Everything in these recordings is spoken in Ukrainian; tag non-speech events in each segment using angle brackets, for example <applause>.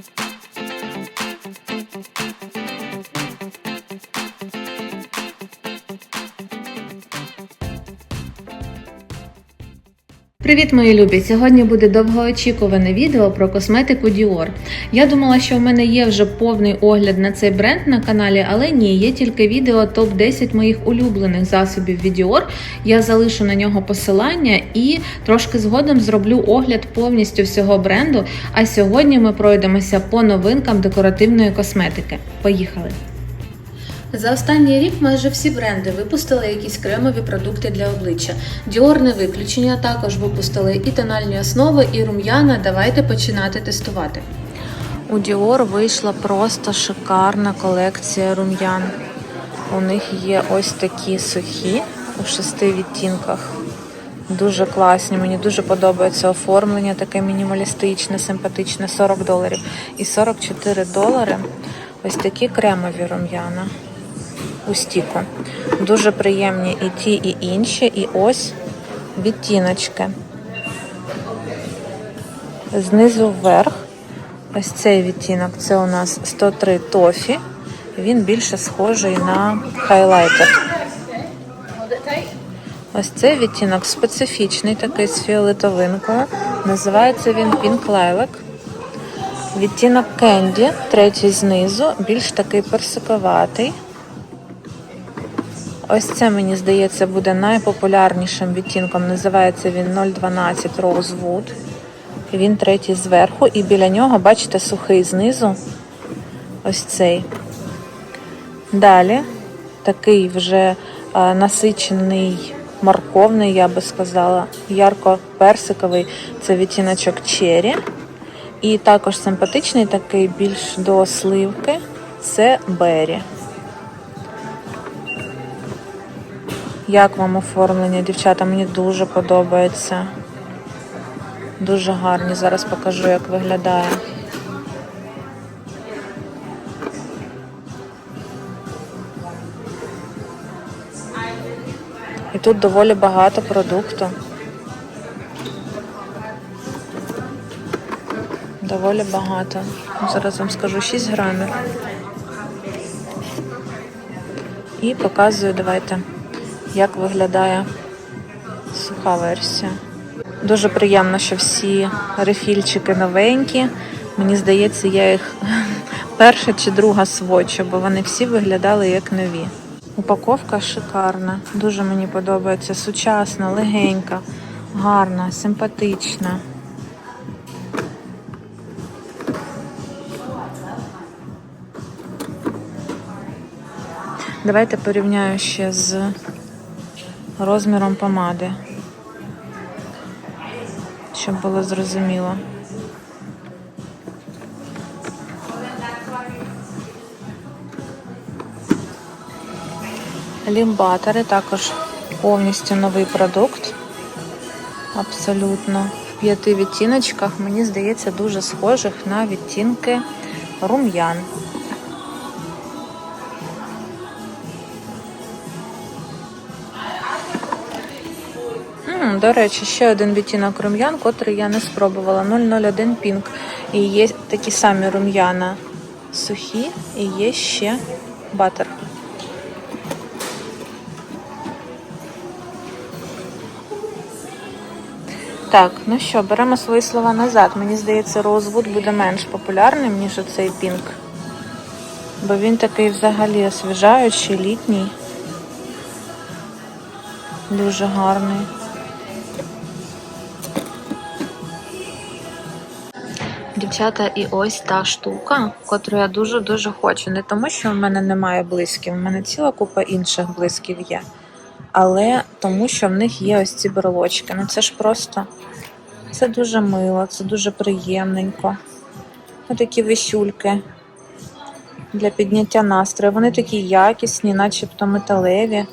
Thank you. Привіт, мої любі! Сьогодні буде довгоочікуване відео про косметику Dior. Я думала, що в мене є вже повний огляд на цей бренд на каналі, але ні, є тільки відео топ-10 моїх улюблених засобів від Dior. Я залишу на нього посилання і трошки згодом зроблю огляд повністю всього бренду. А сьогодні ми пройдемося по новинкам декоративної косметики. Поїхали! За останній рік майже всі бренди випустили якісь кремові продукти для обличчя. Dior не виключення також випустили і тональні основи, і рум'яна. Давайте починати тестувати. У Dior вийшла просто шикарна колекція рум'ян. У них є ось такі сухі у шести відтінках. Дуже класні, мені дуже подобається оформлення, таке мінімалістичне, симпатичне, 40 доларів. І 44 долари ось такі кремові рум'яна у стіку. Дуже приємні і ті, і інші. І ось відтіночки. Знизу вверх. Ось цей відтінок це у нас 103 тофі. Він більше схожий на хайлайтер. Ось цей відтінок специфічний, такий з фіолетовинкою. Називається він Pink Lilac. Відтінок Candy, третій знизу, більш такий персиковатий. Ось це, мені здається, буде найпопулярнішим відтінком. Називається він 012 Rosewood. Він третій зверху, і біля нього, бачите, сухий знизу. Ось цей. Далі такий вже а, насичений морковний, я би сказала, ярко-персиковий це відтіночок Cherry. І також симпатичний, такий більш до сливки це Berry. Як вам оформлення, дівчата? Мені дуже подобається. Дуже гарні. Зараз покажу, як виглядає. І тут доволі багато продукту. Доволі багато. Зараз вам скажу 6 грамів. І показую, давайте як виглядає суха версія. Дуже приємно, що всі рефільчики новенькі. Мені здається, я їх <laughs> перша чи друга свочу, бо вони всі виглядали як нові. Упаковка шикарна, дуже мені подобається. Сучасна, легенька, гарна, симпатична. Давайте порівняю ще з розміром помади, щоб було зрозуміло. Лімбатори також повністю новий продукт. Абсолютно. В п'яти відтіночках, мені здається, дуже схожих на відтінки рум'ян. До речі, ще один відтінок рум'ян, котрий я не спробувала. 001 Pink. І є такі самі рум'яна сухі, і є ще батер. Так, ну що, беремо свої слова назад. Мені здається, Rosewood буде менш популярним, ніж оцей Pink. Бо він такий взагалі освіжаючий, літній. Дуже гарний. Дівчата, і ось та штука, котру я дуже-дуже хочу. Не тому, що в мене немає блисків, в мене ціла купа інших блисків є. Але тому, що в них є ось ці брелочки. Ну це ж просто це дуже мило, це дуже приємненько. Ось такі висюльки для підняття настрою. Вони такі якісні, начебто металеві,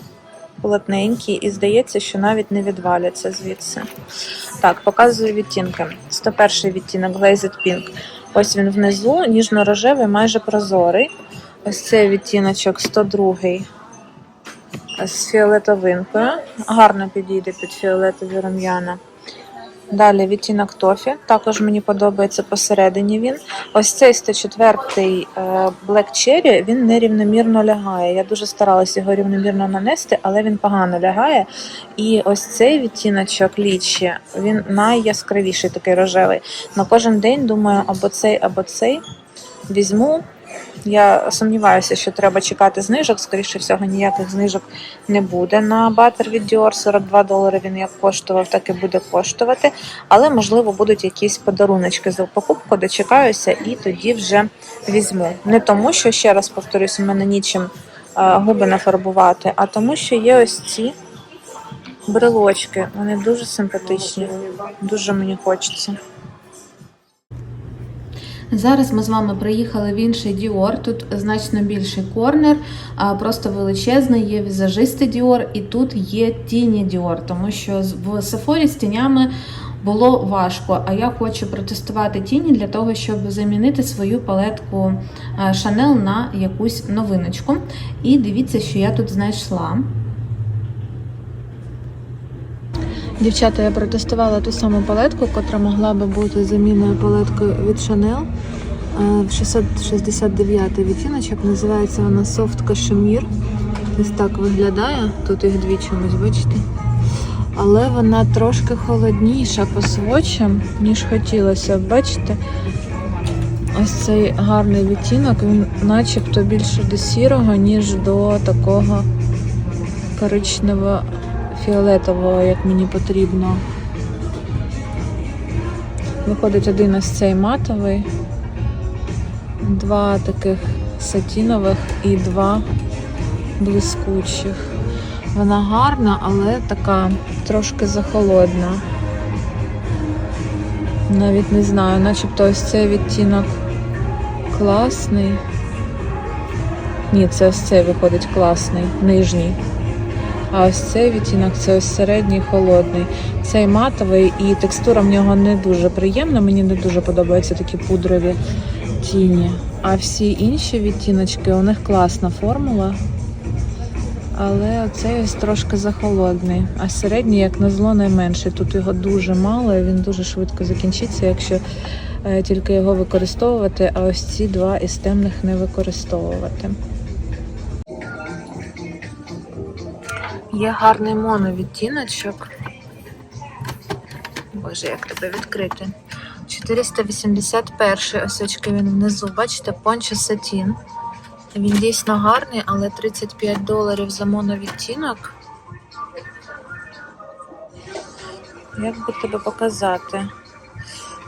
плотненькі, і здається, що навіть не відваляться звідси. Так, показую відтінки. 101 відтінок Glazed Pink. Ось він внизу, ніжно-рожевий, майже прозорий. Ось цей відтіночок 102 з фіолетовинкою. Гарно підійде під фіолетові рум'яна. Далі відтінок тофі. Також мені подобається посередині він. Ось цей 104-й е, Black Cherry, він нерівномірно лягає. Я дуже старалася його рівномірно нанести, але він погано лягає. І ось цей відтіночок лічі, він найяскравіший, такий рожевий. На кожен день думаю, або цей, або цей візьму. Я сумніваюся, що треба чекати знижок. Скоріше всього, ніяких знижок не буде на батер від Dior. 42 долари він як коштував, так і буде коштувати. Але, можливо, будуть якісь подаруночки за покупку, дочекаюся і тоді вже візьму. Не тому, що, ще раз повторюсь, у мене нічим е, губи нафарбувати, а тому, що є ось ці брелочки. Вони дуже симпатичні, дуже мені хочеться. Зараз ми з вами приїхали в інший Діор. Тут значно більший корнер, просто величезний, є візажисти Діор, і тут є тіні Діор, тому що в Сефорі з тінями було важко. А я хочу протестувати тіні для того, щоб замінити свою палетку Шанел на якусь новиночку. І дивіться, що я тут знайшла. Дівчата, я протестувала ту саму палетку, котра могла би бути заміною палеткою від. Е, В 669 відтіночок називається вона Soft Cashmere. Ось так виглядає. Тут їх дві чомусь, бачите? Але вона трошки холодніша по свочам, ніж хотілося. Бачите? Ось цей гарний відтінок, він начебто більше до сірого, ніж до такого коричнево фіолетового, як мені потрібно. Виходить один ось цей матовий, два таких сатінових і два блискучих. Вона гарна, але така трошки захолодна. Навіть не знаю, начебто ось цей відтінок класний. Ні, це ось цей виходить класний, нижній. А ось цей відтінок це ось середній холодний. Цей матовий і текстура в нього не дуже приємна. Мені не дуже подобаються такі пудрові тіні. А всі інші відтіночки, у них класна формула. Але оцей ось трошки захолодний. А середній, як на зло, найменший. Тут його дуже мало, і він дуже швидко закінчиться, якщо е, тільки його використовувати, а ось ці два із темних не використовувати. Є гарний моновідтіночок. Боже, як тебе відкрити. 481 ось очки він внизу. Бачите, пончо сатін. Він дійсно гарний, але 35 доларів за моновідтінок. Як би тебе показати?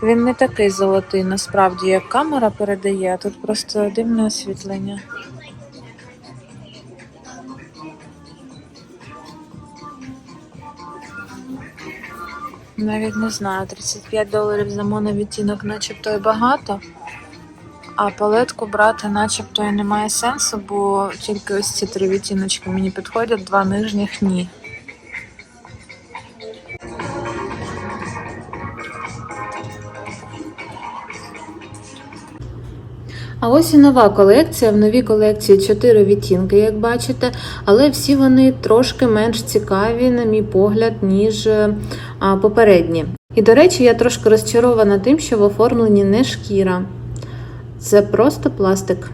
Він не такий золотий, насправді, як камера передає, а тут просто дивне освітлення. Навіть не знаю, 35 доларів за моновідтінок начебто і багато. А палетку брати начебто і немає сенсу, бо тільки ось ці три відтіночки мені підходять, два нижніх ні. Ось і нова колекція. В новій колекції 4 відтінки, як бачите, але всі вони трошки менш цікаві, на мій погляд, ніж е, попередні. І, до речі, я трошки розчарована тим, що в оформленні не шкіра. Це просто пластик.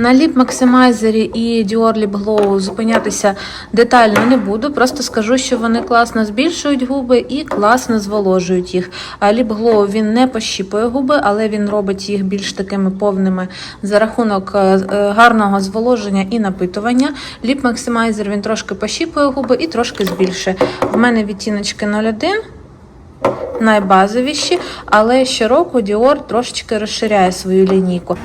На ліп максимайзері і Dior Lip Glow зупинятися детально не буду. Просто скажу, що вони класно збільшують губи і класно зволожують їх. А Lip Glow він не пощіпує губи, але він робить їх більш такими повними за рахунок е, е, гарного зволоження і напитування. Ліп максимайзер він трошки пощіпує губи і трошки збільшує. В мене відтіночки 01 найбазовіші, але щороку Dior трошечки розширяє свою лінійку.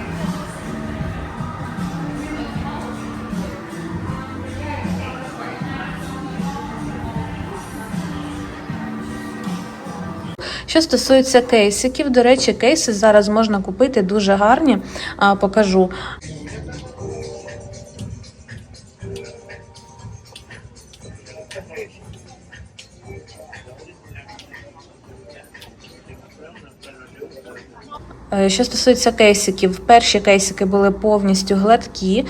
Що стосується кейсиків, до речі, кейси зараз можна купити дуже гарні. Покажу. Що стосується кейсиків, перші кейсики були повністю гладкі.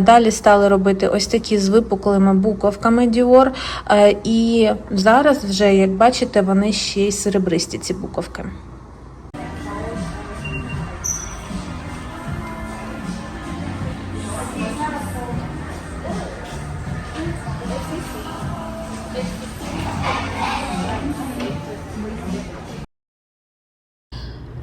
Далі стали робити ось такі з випуклими буковками Dior. Е, І зараз вже, як бачите, вони ще й серебристі ці буковки.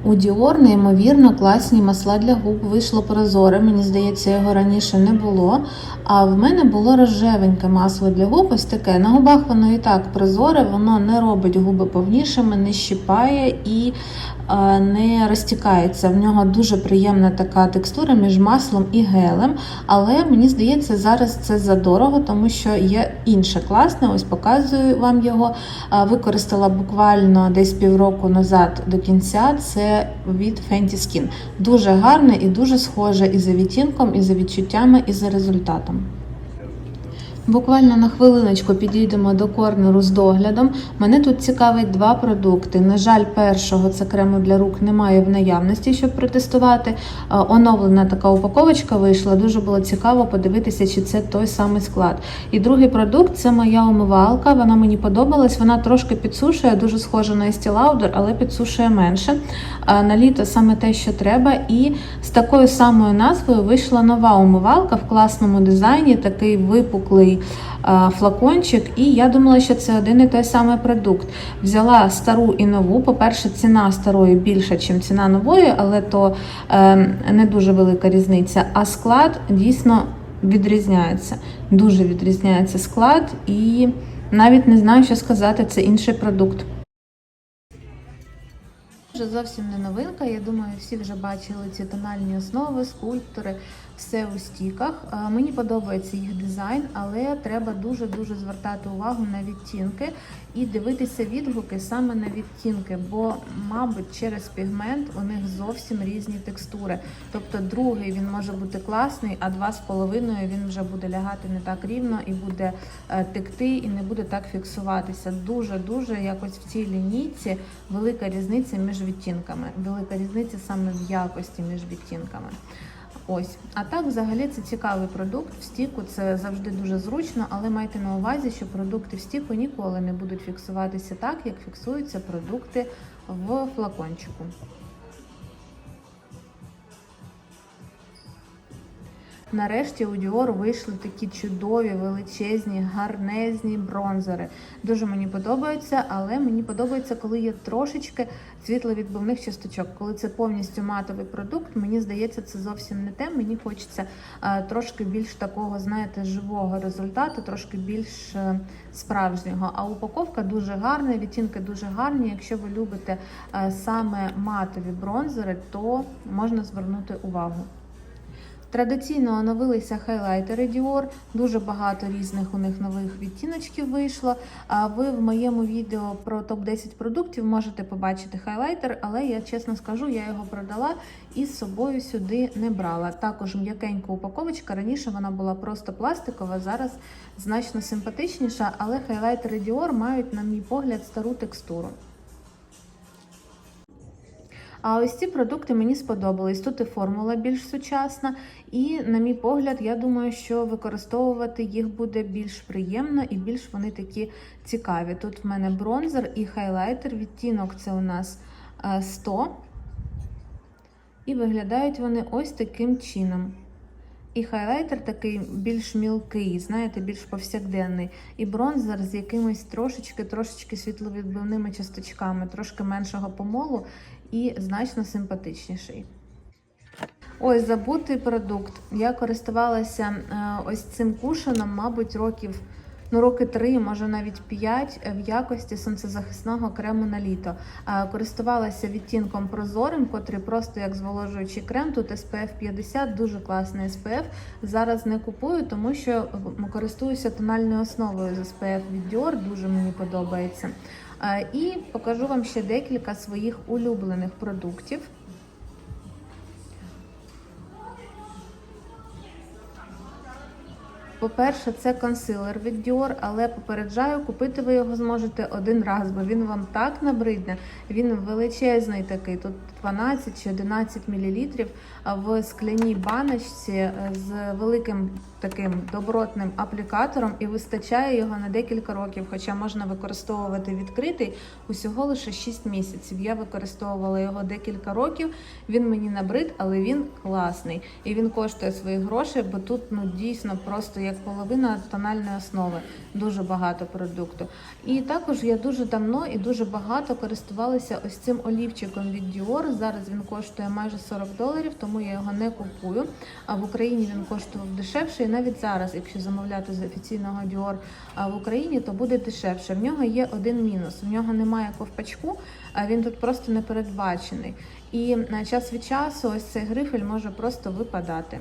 У Dior неймовірно класні масла для губ. Вийшло прозоре. Мені здається, його раніше не було. А в мене було рожевеньке масло для губ. Ось таке. На губах воно і так прозоре, воно не робить губи повнішими, не щипає і е, не розтікається. В нього дуже приємна така текстура між маслом і гелем. Але мені здається, зараз це задорого, тому що є інше класне. Ось показую вам його. Е, Використала буквально десь півроку назад до кінця. Це від Fenty Skin. Дуже гарне і дуже схоже і за відтінком, і за відчуттями, і за результатом. Буквально на хвилиночку підійдемо до корнеру з доглядом. Мене тут цікавить два продукти. На жаль, першого це крему для рук немає в наявності, щоб протестувати. Оновлена така упаковочка вийшла. Дуже було цікаво подивитися, чи це той самий склад. І другий продукт це моя умивалка. Вона мені подобалась. Вона трошки підсушує, дуже схожа на Estee але підсушує менше. На літо саме те, що треба. І з такою самою назвою вийшла нова умивалка в класному дизайні, такий випуклий флакончик. І я думала, що це один і той самий продукт. Взяла стару і нову. По-перше, ціна старої більша, ніж ціна нової, але то е, не дуже велика різниця. А склад дійсно відрізняється. Дуже відрізняється склад, і навіть не знаю, що сказати, це інший продукт. Вже зовсім не новинка. Я думаю, всі вже бачили ці тональні основи, скульптори, все у стіках. Е, Мені подобається їх дизайн, але треба дуже-дуже звертати увагу на відтінки і дивитися відгуки саме на відтінки, бо, мабуть, через пігмент у них зовсім різні текстури. Тобто другий він може бути класний, а два з половиною він вже буде лягати не так рівно і буде е, текти, і не буде так фіксуватися. Дуже-дуже якось в цій лінійці велика різниця між відтінками. Велика різниця саме в якості між відтінками. Ось, а так, взагалі, це цікавий продукт. В стіку це завжди дуже зручно, але майте на увазі, що продукти в стіку ніколи не будуть фіксуватися так, як фіксуються продукти в флакончику. Нарешті у Dior вийшли такі чудові, величезні, гарнезні бронзери. Дуже мені подобаються, але мені подобається, коли є трошечки світловідбивних часточок. Коли це повністю матовий продукт, мені здається, це зовсім не те. Мені хочеться е, трошки більш такого, знаєте, живого результату, трошки більш е, справжнього. А упаковка дуже гарна, відтінки дуже гарні. Якщо ви любите е, саме матові бронзери, то можна звернути увагу. Традиційно оновилися хайлайтери Dior, дуже багато різних у них нових відтіночків вийшло. А ви в моєму відео про топ-10 продуктів можете побачити хайлайтер, але я чесно скажу, я його продала і з собою сюди не брала. Також м'якенька упаковочка. Раніше вона була просто пластикова, зараз значно симпатичніша, але хайлайтери Dior мають, на мій погляд, стару текстуру. А ось ці продукти мені сподобались. Тут і формула більш сучасна, і, на мій погляд, я думаю, що використовувати їх буде більш приємно і більш вони такі цікаві. Тут в мене бронзер і хайлайтер. Відтінок це у нас е, 100. І виглядають вони ось таким чином. І хайлайтер такий більш мілкий, знаєте, більш повсякденний. І бронзер з якимись трошечки-трошечки світловідбивними часточками, трошки меншого помолу і значно симпатичніший. Ось забутий продукт. Я користувалася е, ось цим кушаном, мабуть, років. Ну, роки три, може навіть п'ять в якості сонцезахисного крему на літо. Е, Користувалася відтінком прозорим, котрий просто як зволожуючий крем. Тут SPF 50, дуже класний SPF. Зараз не купую, тому що користуюся тональною основою з SPF від Dior, дуже мені подобається. Е, І покажу вам ще декілька своїх улюблених продуктів. По-перше, це консилер від Dior, але попереджаю, купити ви його зможете один раз, бо він вам так набридне. Він величезний такий. Тут 12 чи 11 мл в скляній баночці з великим таким добротним аплікатором і вистачає його на декілька років, хоча можна використовувати відкритий усього лише 6 місяців. Я використовувала його декілька років. Він мені набрид, але він класний. І він коштує свої гроші, бо тут ну дійсно просто як половина тональної основи. Дуже багато продукту. І також я дуже давно і дуже багато користувалася ось цим олівчиком від Dior. Зараз він коштує майже 40 доларів, тому я його не купую. А в Україні він коштував дешевше. І навіть зараз, якщо замовляти з офіційного Dior в Україні, то буде дешевше. В нього є один мінус: в нього немає ковпачку, він тут просто не передбачений. І на час від часу ось цей грифель може просто випадати.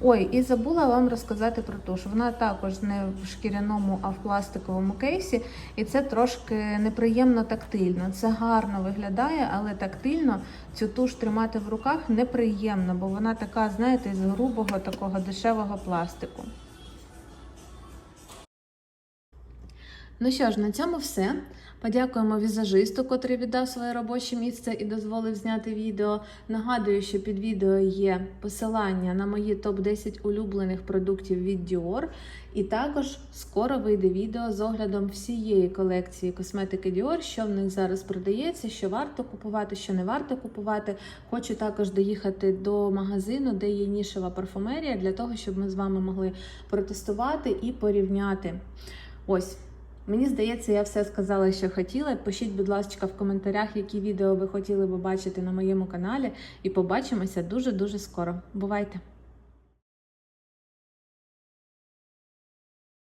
Ой, і забула вам розказати про туш. Вона також не в шкіряному, а в пластиковому кейсі, і це трошки неприємно тактильно. Це гарно виглядає, але тактильно цю туш тримати в руках неприємно, бо вона така, знаєте, з грубого такого дешевого пластику. Ну що ж, на цьому все. Подякуємо візажисту, котрий віддав своє робоче місце і дозволив зняти відео. Нагадую, що під відео є посилання на мої топ-10 улюблених продуктів від Dior. І також скоро вийде відео з оглядом всієї колекції косметики Dior, що в них зараз продається, що варто купувати, що не варто купувати. Хочу також доїхати до магазину, де є нішева парфумерія, для того, щоб ми з вами могли протестувати і порівняти. Ось. Мені здається, я все сказала, що хотіла. Пишіть, будь ласка, в коментарях, які відео ви хотіли б бачити на моєму каналі, і побачимося дуже-дуже скоро. Бувайте!